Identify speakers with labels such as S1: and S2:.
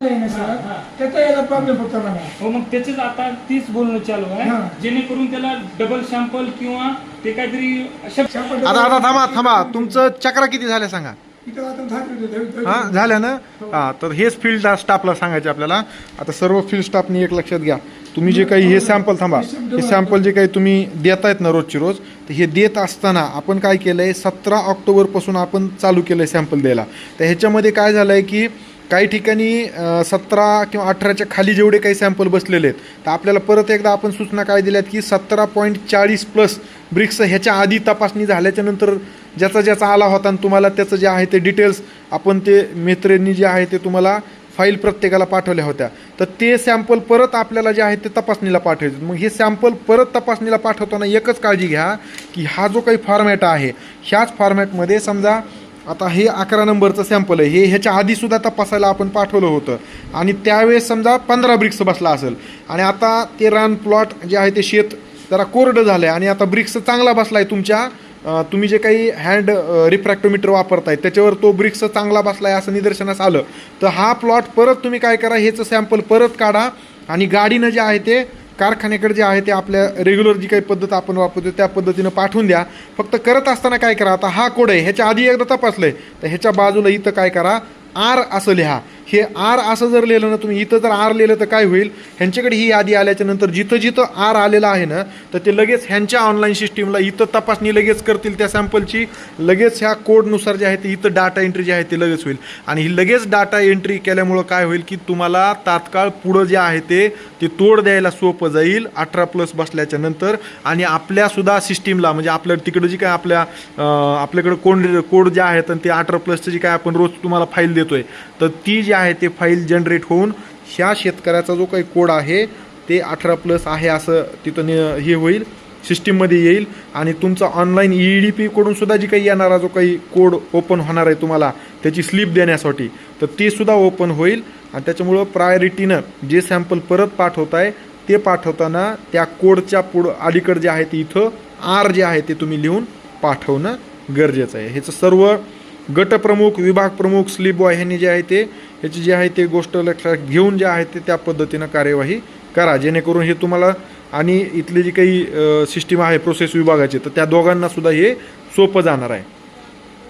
S1: नाही ना सर. त्याचा याला प्रॉब्लेम होता मला
S2: हो मग त्याचेच आता तीच बोलणं चालू आहे.
S1: हा.
S2: जेणेकरून त्याला डबल शॅम्पल किंवा ते काहीतरी
S3: आता आता थांबा थांबा. तुमचं चक्रा किती झाल्या सांगा? हा झाल्या ना? हा. तर हेच फील्ड स्टाफला सांगायचे आपल्याला. आता सर्व फील्ड स्टाफनी एक लक्षात घ्या. तुम्ही जे काही हे सॅम्पल थांबा. हे सॅम्पल जे काही तुम्ही देतायत ना रोजची रोज तर हे देत असताना आपण काय केलंय? सतरा ऑक्टोबरपासून आपण चालू केलंय सॅम्पल द्यायला. तर ह्याच्यामध्ये काय झालंय की काही ठिकाणी सतरा किंवा अठराच्या खाली जेवढे काही सॅम्पल बसलेले आहेत तर आपल्याला परत एकदा आपण सूचना काय दिल्यात की सतरा पॉईंट चाळीस प्लस ब्रिक्स ह्याच्या आधी तपासणी झाल्याच्यानंतर ज्याचा ज्याचा आला होता आणि तुम्हाला त्याचं जे आहे ते डिटेल्स आपण ते मित्रांनी जे आहे ते तुम्हाला फाईल प्रत्येकाला पाठवल्या होत्या. तर ते सॅम्पल परत आपल्याला जे आहे ते तपासणीला पाठवायचे. मग हे सॅम्पल परत तपासणीला पाठवताना एकच काळजी घ्या की हा जो काही फॉर्मॅट आहे ह्याच फॉर्मॅटमध्ये समजा आता हे अकरा नंबरचं सॅम्पल आहे. हे ह्याच्या आधीसुद्धा तपासायला आपण पाठवलं होतं. आणि त्यावेळेस समजा पंधरा ब्रिक्स बसला असेल. आणि आता ते रान प्लॉट जे आहे ते शेत जरा कोरडं झालं आहे आणि आता ब्रिक्स चांगला बसला आहे तुमच्या तुम्ही जे काही हँड रिफ्रॅक्टोमीटर वापरताय त्याच्यावर तो ब्रिक्स चांगला बसला आहे असं निदर्शनास आलं. तर हा प्लॉट परत तुम्ही काय करा हेचं सॅम्पल परत काढा. आणि गाडीनं जे आहे ते कारखान्याकडे जे आहे ते आपल्या रेग्युलर जी काही पद्धत आपण वापरतो त्या पद्धतीनं पाठवून द्या. फक्त करत असताना काय करा आता हा कोड आहे ह्याच्या आधी एकदा तपासलं आहे तर ह्याच्या बाजूला इथं काय करा आर असं लिहा. हे आर असं जर लिहिलं ना तुम्ही इथं जर आर लिहिलं तर काय होईल? ह्यांच्याकडे ही यादी आल्याच्यानंतर जिथं जिथं आर आलेलं आहे ना तर ते लगेच ह्यांच्या ऑनलाईन सिस्टीमला इथं तपासणी लगेच करतील त्या सॅम्पलची लगेच ह्या कोडनुसार जे आहे ते इथं डाटा एंट्री जी आहे ते लगेच होईल. आणि ही लगेच डाटा एंट्री केल्यामुळं काय होईल की तुम्हाला तात्काळ पुढं जे आहे ते ते तोड द्यायला सोपं जाईल अठरा प्लस बसल्याच्या नंतर. आणि आपल्यासुद्धा सिस्टीमला म्हणजे आपल्या तिकडं जी काय आपल्या आपल्याकडं कोण कोड जे आहेत आणि ते अठरा प्लसचं जी काय आपण रोज तुम्हाला फाईल देतोय तर ती जी आहे ते फाईल जनरेट होऊन ह्या शेतकऱ्याचा जो काही कोड आहे ते अठरा प्लस आहे असं तिथं हे होईल सिस्टीममध्ये येईल. आणि तुमचा ऑनलाईन ई डी पीकडून सुद्धा जी काही येणारा जो काही कोड ओपन होणार आहे तुम्हाला त्याची स्लिप देण्यासाठी तर ते सुद्धा ओपन होईल. आणि त्याच्यामुळं प्रायोरिटीनं जे सॅम्पल परत पाठवत आहे ते पाठवताना त्या कोडच्या पुढं अलीकडं जे आहे ते इथं आर जे आहे ते तुम्ही लिहून पाठवणं गरजेचं आहे. ह्याचं सर्व गटप्रमुख विभाग प्रमुख स्लीप बॉय ह्यांनी जे आहे ते ह्याची जी आहे ते गोष्ट लक्षात घेऊन जे आहे ते त्या पद्धतीनं कार्यवाही करा. जेणेकरून हे तुम्हाला आणि इथली जी काही सिस्टीम आहे प्रोसेस विभागाची तर त्या दोघांनासुद्धा हे सोपं जाणार आहे.